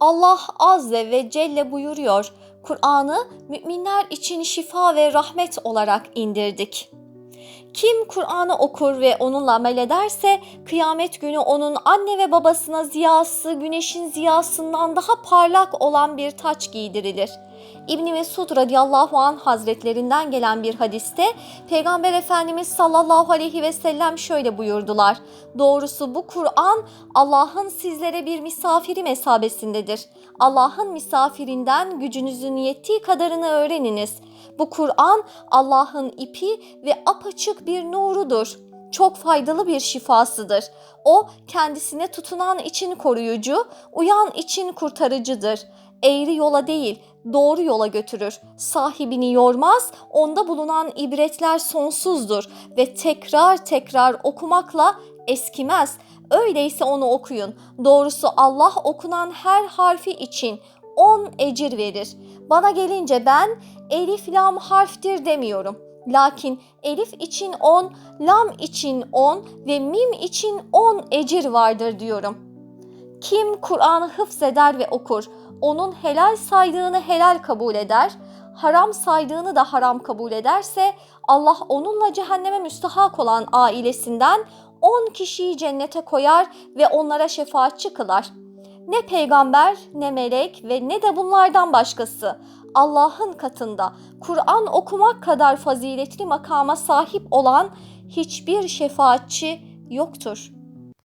Allah Azze ve Celle buyuruyor, Kur'an'ı müminler için şifa ve rahmet olarak indirdik. Kim Kur'an'ı okur ve onunla amel ederse kıyamet günü onun anne ve babasına ziyası güneşin ziyasından daha parlak olan bir taç giydirilir. İbni Mesud radıyallahu an hazretlerinden gelen bir hadiste Peygamber Efendimiz sallallahu aleyhi ve sellem şöyle buyurdular. Doğrusu bu Kur'an Allah'ın sizlere bir misafiri mesabesindedir. Allah'ın misafirinden gücünüzün yettiği kadarını öğreniniz. Bu Kur'an Allah'ın ipi ve apaçık bir nurudur. Çok faydalı bir şifasıdır. O kendisine tutunan için koruyucu, uyan için kurtarıcıdır. Eğri yola değil, doğru yola götürür. Sahibini yormaz, onda bulunan ibretler sonsuzdur ve tekrar tekrar okumakla eskimez. Öyleyse onu okuyun. Doğrusu Allah okunan her harfi için 10 ecir verir. Bana gelince ben elif lam harftir demiyorum. Lakin elif için 10, lam için 10 ve mim için 10 ecir vardır diyorum. Kim Kur'an'ı hıfzeder ve okur, onun helal saydığını helal kabul eder, haram saydığını da haram kabul ederse Allah onunla cehenneme müstahak olan ailesinden 10 kişiyi cennete koyar ve onlara şefaatçi kılar. Ne peygamber, ne melek ve ne de bunlardan başkası Allah'ın katında Kur'an okumak kadar faziletli makama sahip olan hiçbir şefaatçi yoktur.''